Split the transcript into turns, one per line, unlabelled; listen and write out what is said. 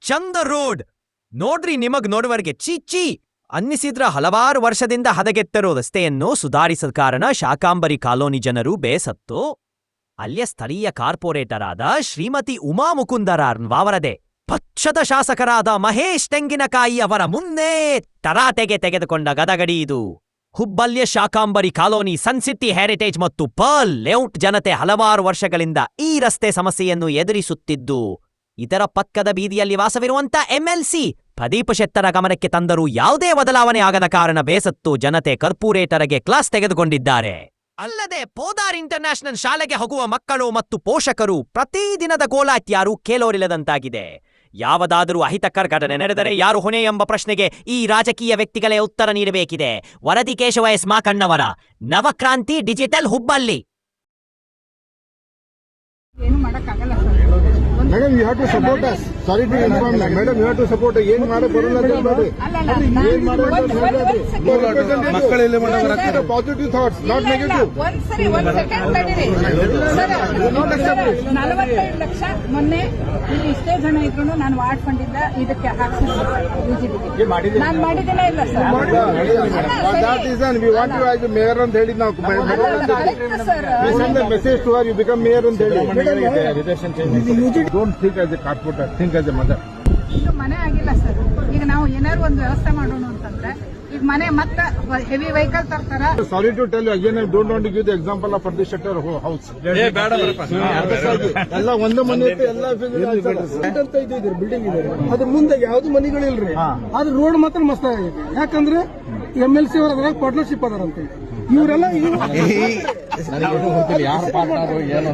ಚಂದ ರೋಡ್. ನೋಡ್ರಿ ನಿಮಗ್ ನೋಡುವರಿಗೆ ಚೀಚಿ ಅನ್ನಿಸಿದ್ರ ಹಲವಾರು ವರ್ಷದಿಂದ ಹದಗೆತ್ತರೋ ರಸ್ತೆಯನ್ನು ಸುಧಾರಿಸದ ಕಾರಣ ಶಾಕಾಂಬರಿ ಕಾಲೋನಿ ಜನರು ಬೇಸತ್ತು. ಅಲ್ಲಿಯ ಸ್ಥಳೀಯ ಕಾರ್ಪೊರೇಟರ್ ಆದ ಶ್ರೀಮತಿ ಉಮಾ ಮುಕುಂದರಾರ್ನ್ವಾವರದೆ ಪಕ್ಷದ ಶಾಸಕರಾದ ಮಹೇಶ್ ತೆಂಗಿನಕಾಯಿ ಅವರ ಮುಂದೆ ತರಾಟೆಗೆ ತೆಗೆದುಕೊಂಡ ಗದಗಡಿ ಇದು. ಹುಬ್ಬಳ್ಳಿಯ ಶಾಕಾಂಬರಿ ಕಾಲೋನಿ ಸನ್ಸಿಟಿ ಹೆರಿಟೇಜ್ ಮತ್ತು ಪರ್ಲ್ ಲೇಔಟ್ ಜನತೆ ಹಲವಾರು ವರ್ಷಗಳಿಂದ ಈ ರಸ್ತೆ ಸಮಸ್ಯೆಯನ್ನು ಎದುರಿಸುತ್ತಿದ್ದು. ಇದರ ಪಕ್ಕದ ಬೀದಿಯಲ್ಲಿ ವಾಸವಿರುವಂತ ಎಂಎಲ್ಸಿ ಪ್ರದೀಪ ಶೆಟ್ಟರ ಗಮನಕ್ಕೆ ತಂದರೂ ಯಾವುದೇ ಬದಲಾವಣೆ ಆಗದ ಕಾರಣ ಬೇಸತ್ತು ಜನತೆ ಕರ್ಪೂರೇಟರಗೆ ಕ್ಲಾಸ್ ತೆಗೆದುಕೊಂಡಿದ್ದಾರೆ. ಅಲ್ಲದೆ ಪೋದಾರ್ ಇಂಟರ್ನ್ಯಾಷನಲ್ ಶಾಲೆಗೆ ಹೋಗುವ ಮಕ್ಕಳು ಮತ್ತು ಪೋಷಕರು ಪ್ರತಿದಿನದ ಗೋಲಾಟ್ಯಾರು ಕೇಳೋರಿಲ್ಲದಂತಾಗಿದೆ. ಯಾವುದಾದರೂ ಅಹಿತಕರ ಘಟನೆ ನಡೆದರೆ ಯಾರು ಹೊಣೆ ಎಂಬ ಪ್ರಶ್ನೆಗೆ ಈ ರಾಜಕೀಯ ವ್ಯಕ್ತಿಗಳೇ ಉತ್ತರ ನೀಡಬೇಕಿದೆ. ವರದಿ ಕೇಶವ ಎಸ್ ಮಾಕಣ್ಣವರ. ನವಕ್ರಾಂತಿ ಡಿಜಿಟಲ್ ಹುಬ್ಬಳ್ಳಿ.
ಏನು
madam you have to support us sorry to inform madam you have to support ಏನ್ ಮಾಡಕ್ ಬರಲ್ಲ ಅಂತ ಏನ್ ಪಾಸಿಟಿವ್ ಥಾಟ್ಸ್ ನಾಟ್
ನೆಗಟಿವ್ ಇಲ್ಲ,
ನೆಗೆಟಿವ್
ಸರಿ ಒಂದ್ ಸೆಕೆಂಡ್ ತಡೀರಿ. ಸರ್, ಸರ್, ನಲವತ್ತೈದು ಲಕ್ಷ ಮೊನ್ನೆ ಇಲ್ಲಿ ಇಷ್ಟೇ ಜನ ಇದ್ರು ನಾನು ವಾರ್ಡ್ ಫಂಡ್ ಇಂದ ಇದಕ್ಕೆ ಹಾಕ್ಸಿದ್ದೆ ನಾನು ಮಾಡಿದ್ದೇನೆ ಇಲ್ಲ sir.
We want you as mayor ಅಂತ ಹೇಳಿದ್ ನಾವು.
Sir
message to you become mayor ಅಂತ ಹೇಳಿ. Don't think as a corporator think as a mother
ಇದು ಮನೆ ಆಗಿಲ್ಲ ಸರ್ ಈಗ ನಾವು ಏನಾದ್ರು ಒಂದು ವ್ಯವಸ್ಥೆ ಮಾಡೋಣ ಅಂತಂದ್ರೆ ಈಗ ಮನೆ ಮತ್ತೆ heavy vehicle ತರ್ತಾರ
sorry to tell you again I don't want to give the example of the Shettar house ಎಲ್ಲ ಒಂದು ಮನೆ ಇತ್ತು, ಎಲ್ಲ
ಅಂತ ಇದು ಇದೆ ಬಿಲ್ಡಿಂಗ್ ಇದೆ ಅದ್ರ ಮುಂದೆ ಯಾವ್ದು ಮನೆಗಳಿಲ್ರಿ ಆದ್ರೆ ರೋಡ್ ಮಾತ್ರ ಮಸ್ತ್ ಆಗೈತೆ ಯಾಕಂದ್ರೆ ಎಂ ಎಲ್ ಸಿ ಅವ್ರ ಅದ್ರಾಗ ಪಾರ್ಟ್ನರ್ಶಿಪ್ ಅದಾರಂತೆ ಇವರೆಲ್ಲ
ಯಾರು ಪಾರ್ಟ್ನರ್ ಏನೋ